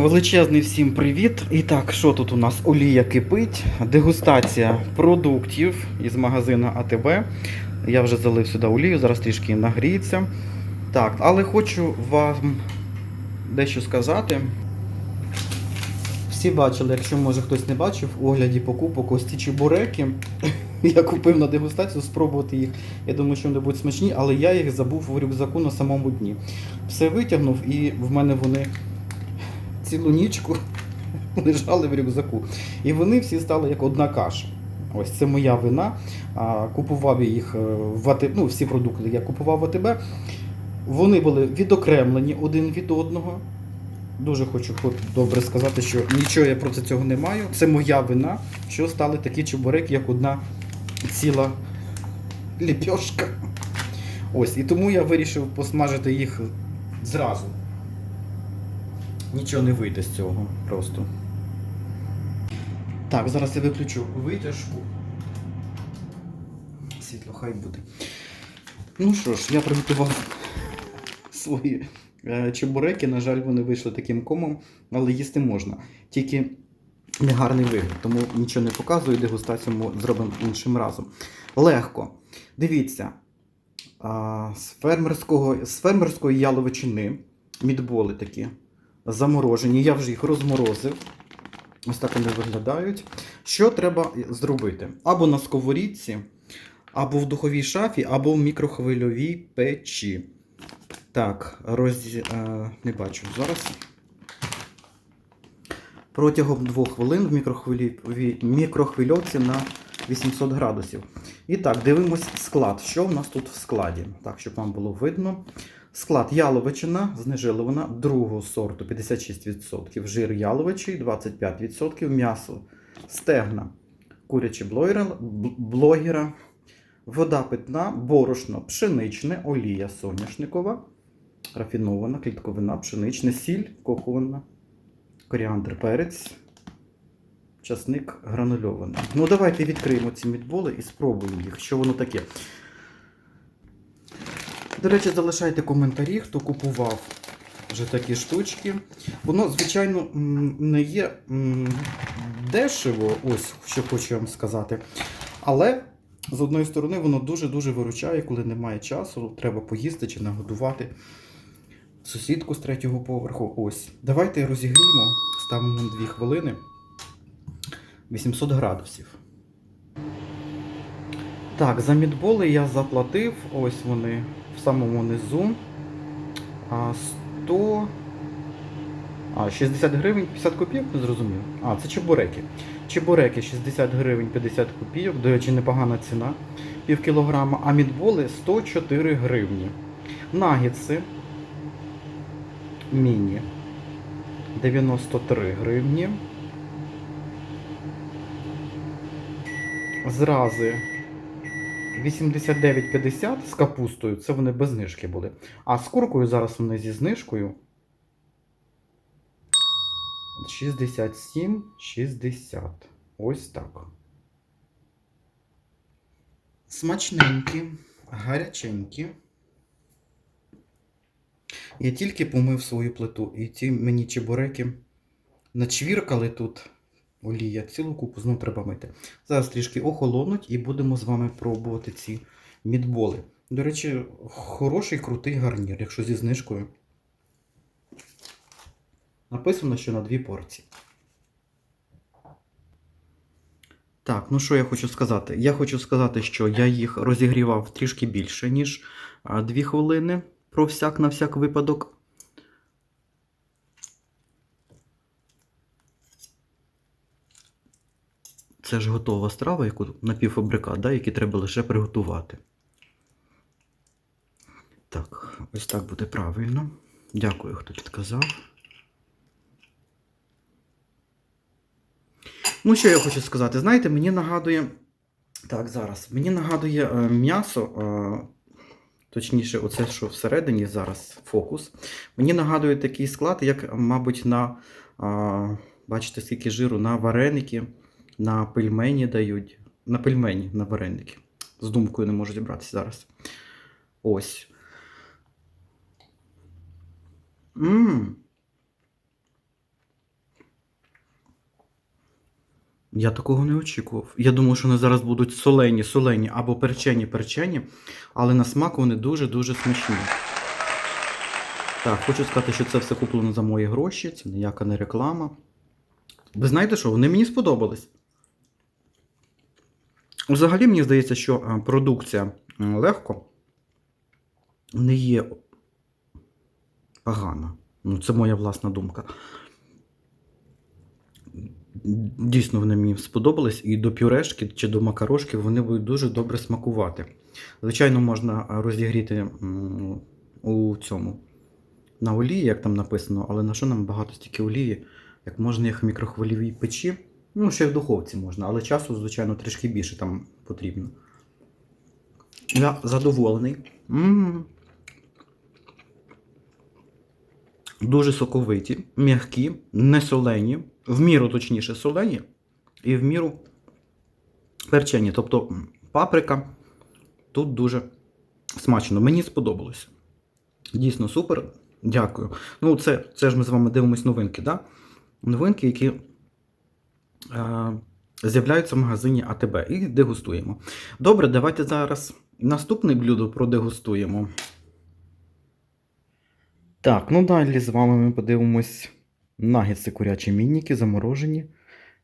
Величезний всім привіт. І так, що тут у нас? Олія кипить, дегустація продуктів із магазину АТБ. Я вже залив сюди олію, зараз трішки нагріється. Так, але хочу вам дещо сказати. Всі бачили, якщо може хтось не бачив, у огляді покупок ось ці чебуреки. Я купив на дегустацію спробувати їх. Я думаю, що вони будуть смачні, але я їх забув в рюкзаку на самому дні. Все витягнув і в мене вони цілу нічку лежали в рюкзаку. І вони всі стали як одна каша. Ось це моя вина. Купував їх е, в АТБ, ну, всі продукти я купував в АТБ. Вони були відокремлені один від одного. Дуже хочу добре сказати, що нічого я проти цього не маю. Це моя вина, що стали такі чебуреки, як одна ціла ліпьошка. Ось, і тому я вирішив посмажити їх зразу. Нічого не вийде з цього просто. Так, зараз я виключу витяжку. Світло хай буде. Ну що ж, я приготував свої е, чебуреки. На жаль, вони вийшли таким комом, але їсти можна. Тільки негарний вигляд, тому нічого не показую, дегустацію ми зробимо іншим разом. Легко. Дивіться, з, фермерського, з фермерської яловичини мідболи такі заморожені. Я вже їх розморозив. Ось так вони виглядають. Що треба зробити? Або на сковорідці, або в духовій шафі, або в мікрохвильовій печі. Так, роз... е, не бачу зараз. Протягом двох хвилин в мікрохвильовій... мікрохвильовці на 800 градусів. І так, дивимось склад. Що в нас тут в складі? Так, щоб вам було видно. Склад яловичина знежилована другого сорту 56%, жир яловичий 25%, м'ясо стегна, курячі блогера, вода питна, борошно, пшеничне, олія соняшникова, рафінована, клітковина, пшеничне, сіль, кохована, коріандр, перець, часник гранульований. Ну, давайте відкриємо ці мідболи і спробуємо їх, що воно таке. До речі, залишайте коментарі, хто купував вже такі штучки. Воно, звичайно, не є дешево, ось що хочу вам сказати. Але з одної сторони воно дуже-дуже виручає, коли немає часу, треба поїсти чи нагодувати сусідку з третього поверху. Ось. Давайте розігріємо, ставимо на 2 хвилини 800 градусів. Так, за мідболи я заплатив. Ось вони самому низу. 100. А, 60 гривень 50 копійок, не зрозумів. А, це чебуреки. Чебуреки 60 гривень 50 копійок. До речі, непогана ціна. Пів кілограма. А мідболи 104 гривні. Нагітси. Міні. 93 гривні. Зрази 89,50 з капустою, це вони без знижки були. А з куркою зараз вони зі знижкою. 67,60. Ось так. Смачненькі, гаряченькі. Я тільки помив свою плиту, і ті мені чебуреки начвіркали тут олія, цілу купу знову треба мити. Зараз трішки охолонуть і будемо з вами пробувати ці мідболи. До речі, хороший крутий гарнір, якщо зі знижкою. Написано, що на дві порції. Так, ну що я хочу сказати? Я хочу сказати, що я їх розігрівав трішки більше, ніж 2 хвилини про всяк на всяк випадок. Це ж готова страва, яку напівфабрикат, да, який треба лише приготувати. Так, ось так буде правильно. Дякую, хто підказав. Ну, що я хочу сказати? Знаєте, мені нагадує. Так, зараз. Мені нагадує е, м'ясо, е, точніше, оце, що всередині зараз фокус. Мені нагадує такий склад, як, мабуть, на. Е, бачите, скільки жиру на вареники, на пельмені дають. На пельмені, на вареники. З думкою не можу зібратися зараз. Ось. Ммм. Я такого не очікував. Я думав, що вони зараз будуть солені, солені або перчені, перчені, але на смак вони дуже-дуже смачні. Так, хочу сказати, що це все куплено за мої гроші, це ніяка не реклама. Ви знаєте що? Вони мені сподобались. Взагалі, мені здається, що е, продукція е, легко не є погана. Ну, це моя власна думка. Дійсно, вони мені сподобались, і до пюрешки чи до макарошки вони будуть дуже добре смакувати. Звичайно, можна розігріти у цьому на олії, як там написано, але на що нам багато стільки олії, як можна їх в мікрохвильовій печі. Ну, ще в духовці можна, але часу, звичайно, трішки більше там потрібно. Я задоволений. м Дуже соковиті, м'які, не солені, в міру точніше солені і в міру перчені. Тобто паприка тут дуже смачно. Мені сподобалося. Дійсно супер. Дякую. Ну, це, це ж ми з вами дивимось новинки, да? Новинки, які з'являються в магазині АТБ і дегустуємо. Добре, давайте зараз наступне блюдо продегустуємо. Так, ну далі з вами ми подивимось нагетси курячі мініки, заморожені.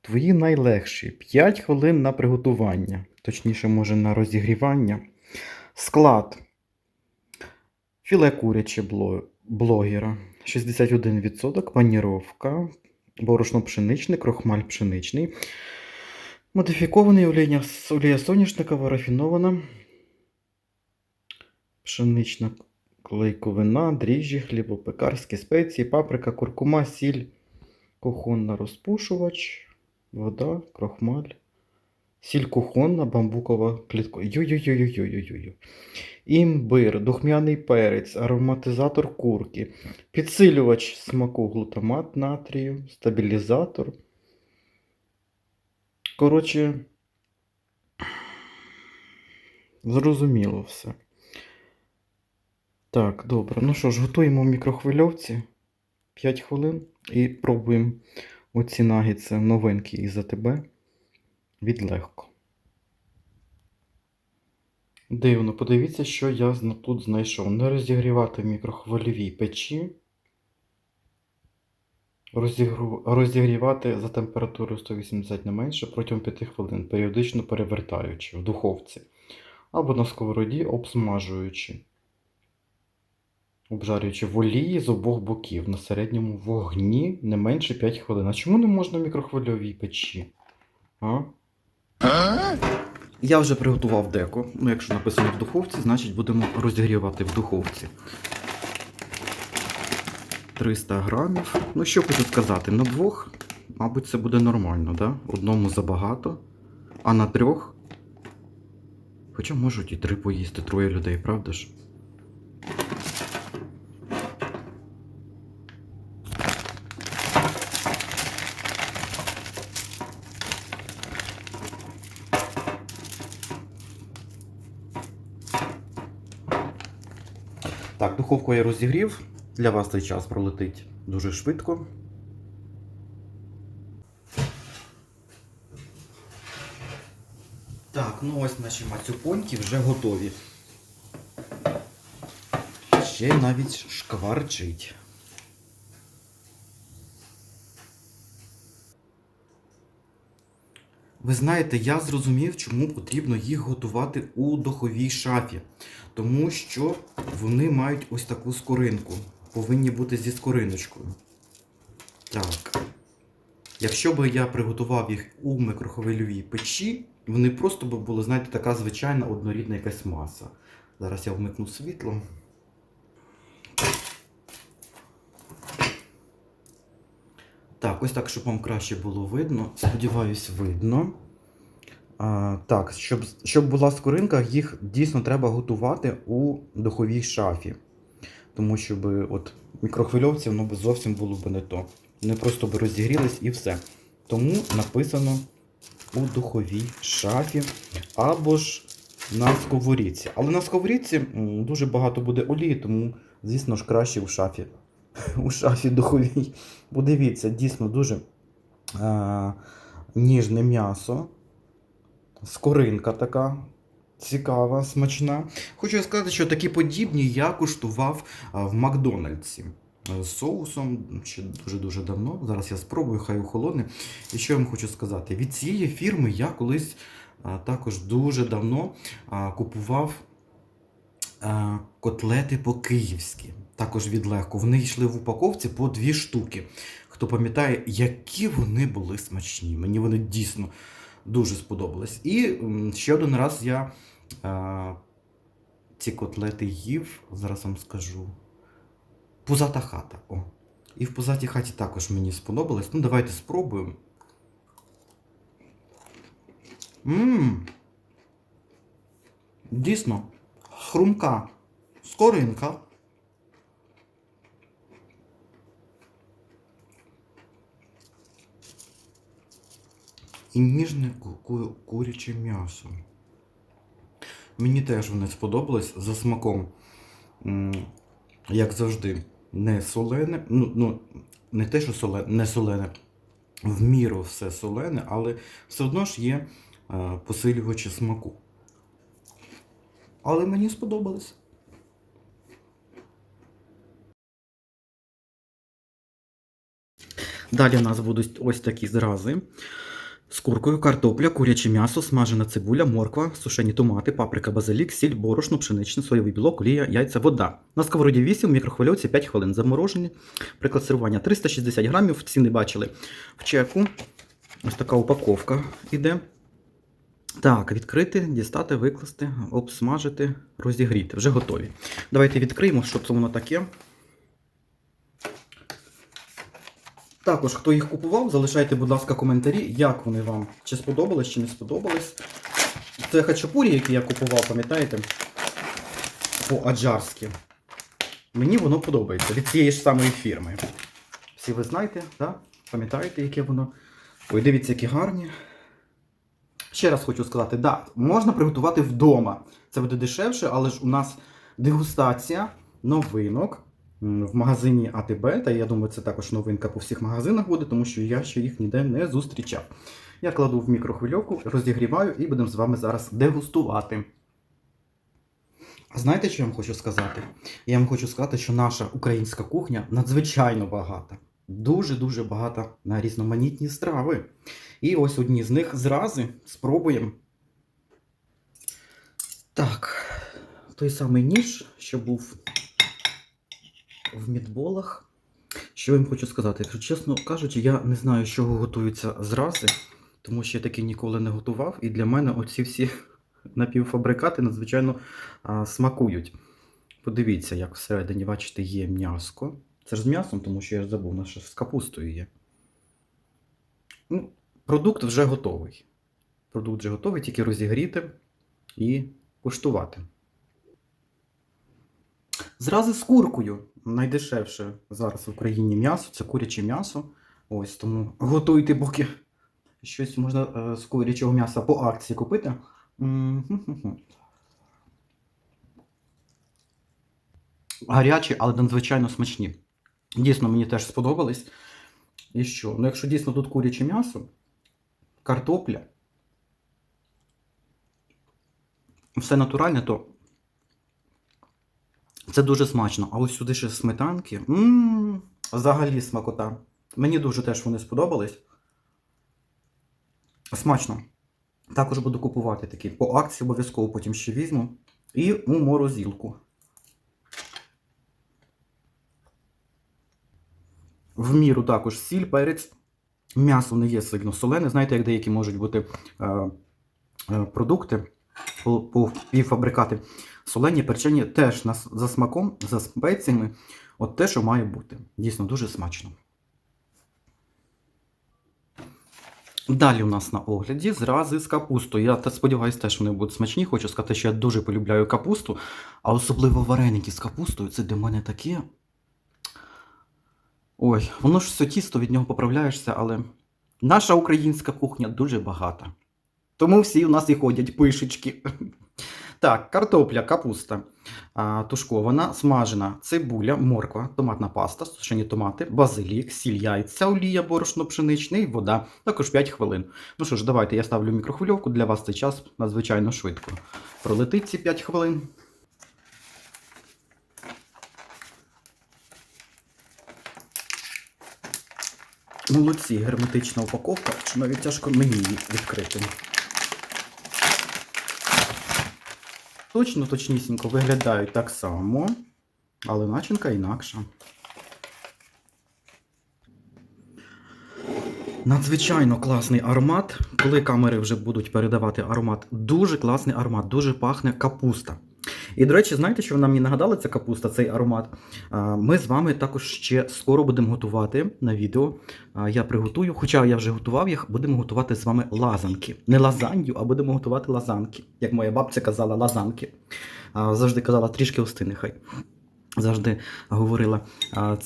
Твої найлегші. 5 хвилин на приготування, точніше, може, на розігрівання. Склад. Філе куряче блогера 61%, паніровка, борошно пшеничне, крохмаль пшеничний. Модифікований олія, олія соняшникова, рафінована. Пшенична клейковина, дріжджі, хлібопекарські спеції, паприка, куркума, сіль, кухонна розпушувач, вода, крохмаль, сіль кухонна, бамбукова клітко. Ю-ю-ю-ю-ю-ю-ю. Імбир, духмяний перець, ароматизатор курки, підсилювач смаку глутамат натрію, стабілізатор. Коротше, зрозуміло все. Так, добре. Ну що ж, готуємо в мікрохвильовці 5 хвилин і пробуємо оці нагідці новинки із АТБ від легко. Дивно, подивіться, що я тут знайшов. Не розігрівати в мікрохвильовій печі. Розігру... Розігрівати за температурою 180 не менше протягом 5 хвилин, періодично перевертаючи в духовці. Або на сковороді обсмажуючи. Обжарюючи в олії з обох боків на середньому вогні не менше 5 хвилин. А чому не можна в мікрохвильовій печі? А? Я вже приготував деко. Ну, якщо написано в духовці, значить будемо розігрівати в духовці. 300 грамів. Ну, що хочу сказати, на двох, мабуть, це буде нормально, да? Одному забагато, а на трьох. Хоча можуть і три поїсти, троє людей, правда ж? Так, духовку я розігрів. Для вас цей час пролетить дуже швидко. Так, ну ось наші мацюпоньки вже готові. Ще навіть шкварчить. Ви знаєте, я зрозумів, чому потрібно їх готувати у духовій шафі. Тому що вони мають ось таку скоринку. Повинні бути зі скориночкою. Так. Якщо би я приготував їх у микрохвильовій печі, вони просто би були, знаєте, така звичайна однорідна якась маса. Зараз я вмикну світло. Так, ось так, щоб вам краще було видно. Сподіваюсь, видно. А, так, щоб, щоб була скоринка, їх дійсно треба готувати у духовій шафі. Тому що би, от, мікрохвильовці воно б зовсім було б не то. Вони просто би розігрілись і все. Тому написано у духовій шафі або ж на сковорідці. Але на сковорідці дуже багато буде олії, тому, звісно ж, краще у шафі. У шафі духовій. Бо дивіться, дійсно дуже. А, ніжне м'ясо, скоринка така цікава, смачна. Хочу сказати, що такі подібні я куштував в Макдональдсі. е, З соусом ще дуже-дуже давно. Зараз я спробую, хай охолоне. І що я вам хочу сказати? Від цієї фірми я колись а, також дуже давно купував котлети по-київськи. Також від легко. Вони йшли в упаковці по дві штуки. Хто пам'ятає, які вони були смачні. Мені вони дійсно дуже сподобались. І ще один раз я а, ці котлети їв, зараз вам скажу. Пузата хата. О. І в пузатій хаті також мені сподобалось. Ну, давайте спробуємо. Мм. Дійсно, хрумка, скоринка. І ніжне ку- ку- куряче м'ясо. Мені теж вони сподобались за смаком. Як завжди, не солене. Ну, ну не те, що солене, не солене. В міру все солене, але все одно ж є е, посилювачі смаку. Але мені сподобалось. Далі у нас будуть ось такі зрази. З куркою, картопля, куряче м'ясо, смажена цибуля, морква, сушені томати, паприка, базилік, сіль, борошно, пшеничне, соєвий білок, олія, яйця, вода. На сковороді 8, в мікрохвильовці 5 хвилин. Заморожені. Приклад сервування 360 грамів. Ціни бачили в чеку. Ось така упаковка іде. Так, відкрити, дістати, викласти, обсмажити, розігріти. Вже готові. Давайте відкриємо, що це воно таке. Також, хто їх купував, залишайте, будь ласка, коментарі, як вони вам, чи сподобались, чи не сподобались. Це хачапурі, які я купував, пам'ятаєте? По-аджарськи. Мені воно подобається від цієї ж самої фірми. Всі ви знаєте, да? пам'ятаєте, яке воно. Ой, дивіться, які гарні. Ще раз хочу сказати, да, можна приготувати вдома. Це буде дешевше, але ж у нас дегустація новинок в магазині АТБ. Та я думаю, це також новинка по всіх магазинах буде, тому що я ще їх ніде не зустрічав. Я кладу в мікрохвильовку, розігріваю і будемо з вами зараз дегустувати. А знаєте, що я вам хочу сказати? Я вам хочу сказати, що наша українська кухня надзвичайно багата. Дуже-дуже багата на різноманітні страви. І ось одні з них зрази спробуємо. Так, той самий ніж, що був в мідболах. Що я вам хочу сказати? Якщо чесно кажучи, я не знаю, з чого готуються зрази, тому що я таки ніколи не готував. І для мене оці всі напівфабрикати надзвичайно а, смакують. Подивіться, як всередині, бачите, є м'яско. Це ж з м'ясом, тому що я ж забув, наше з капустою є. Ну, продукт вже готовий. Продукт вже готовий, тільки розігріти і куштувати. Зрази з куркою. Найдешевше зараз в Україні м'ясо це куряче м'ясо. Ось тому готуйте, поки щось можна е, з курячого м'яса по акції купити. Гарячі, але надзвичайно смачні. Дійсно, мені теж сподобались. І що? Ну, якщо дійсно тут куряче м'ясо, картопля, все натуральне, то це дуже смачно. А ось сюди ще сметанки. Ммм, взагалі смакота. Мені дуже теж вони сподобались. Смачно. Також буду купувати такі. По акції обов'язково потім ще візьму. І у морозилку. В міру також сіль, перець. М'ясо не є сильно солене. Знаєте, як деякі можуть бути е, е, продукти, півфабрикати. Солені, перчені теж за смаком, за спеціями. От те, що має бути. Дійсно дуже смачно. Далі у нас на огляді зрази з капустою. Я сподіваюся, теж вони будуть смачні. Хочу сказати, що я дуже полюбляю капусту, а особливо вареники з капустою це для мене таке. Ой, воно ж все тісто, від нього поправляєшся, але наша українська кухня дуже багата. Тому всі у нас і ходять пишечки. Так, картопля, капуста тушкована, смажена цибуля, морква, томатна паста, сушені томати, базилік, сіль, яйця, олія, борошно пшеничне і вода. Також 5 хвилин. Ну що ж, давайте я ставлю мікрохвильовку. Для вас цей час надзвичайно швидко. Пролетить ці 5 хвилин. Молодці, герметична упаковка, що навіть тяжко мені її відкрити. Точно, точнісінько виглядають так само, але начинка інакша. Надзвичайно класний аромат. Коли камери вже будуть передавати аромат, дуже класний аромат, дуже пахне капуста. І, до речі, знаєте, що вона мені нагадала ця капуста, цей аромат? Ми з вами також ще скоро будемо готувати на відео. Я приготую, хоча я вже готував їх, будемо готувати з вами лазанки. Не лазанью, а будемо готувати лазанки. Як моя бабця казала, лазанки. Завжди казала трішки ости нехай. Завжди говорила.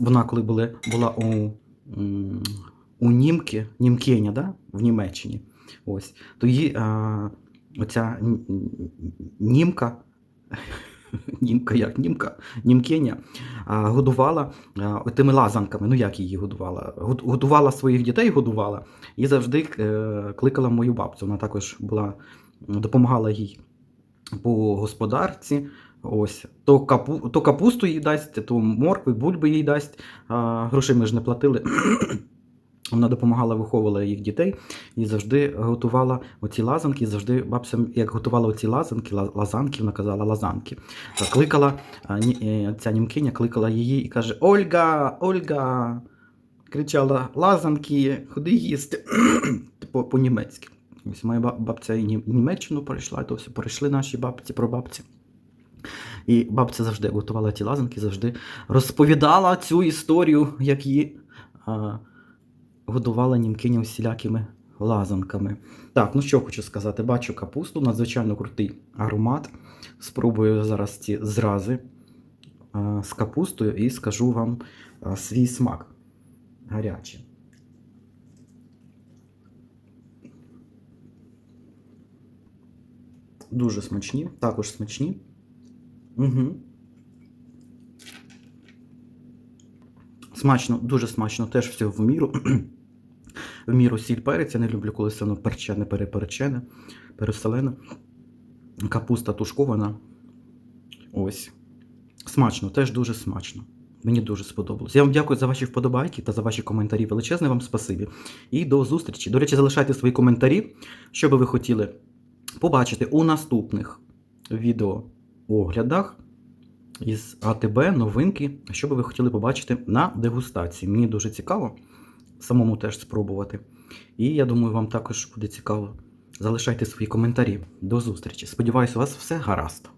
Вона, коли були, була у, у Німки, Німкеня, да? в Німеччині. Ось, то її а, оця німка. Німка, як німка, німкеня годувала тими лазанками. Ну як її годувала? Годувала своїх дітей, годувала і завжди е, кликала мою бабцю. Вона також була, допомагала їй по господарці. Ось то, капу, то капусту їй дасть, то моркви, бульби їй дасть. Грошей ми ж не платили. Вона допомагала, виховувала їх дітей і завжди готувала оці лазанки. Завжди бабця, як готувала оці лазанки, лазанки, вона казала лазанки. Та Кликала а, ні- е, ця німкиня кликала її і каже: Ольга, Ольга! Кричала лазанки, ходи їсти. Типу по-німецьки. Ось моя бабця і Німеччину перейшла, то все перейшли наші бабці, прабабці. І бабця завжди готувала ті лазанки, завжди розповідала цю історію, як її а, годуваланімкиня всілякими лазанками. Так, ну що хочу сказати, бачу капусту, надзвичайно крутий аромат. Спробую зараз ці зрази з капустою і скажу вам свій смак гарячий. Дуже смачні, також смачні. Угу. Смачно, дуже смачно, теж всього в міру. в міру сіль перець. Я не люблю, коли воно перчене, переперчене, переселене. Капуста тушкована. Ось. Смачно, теж дуже смачно. Мені дуже сподобалось. Я вам дякую за ваші вподобайки та за ваші коментарі. Величезне вам спасибі. І до зустрічі. До речі, залишайте свої коментарі, що би ви хотіли побачити у наступних відеооглядах із АТБ новинки, що би ви хотіли побачити на дегустації. Мені дуже цікаво самому теж спробувати. І я думаю, вам також буде цікаво. Залишайте свої коментарі. До зустрічі. Сподіваюсь, у вас все гаразд.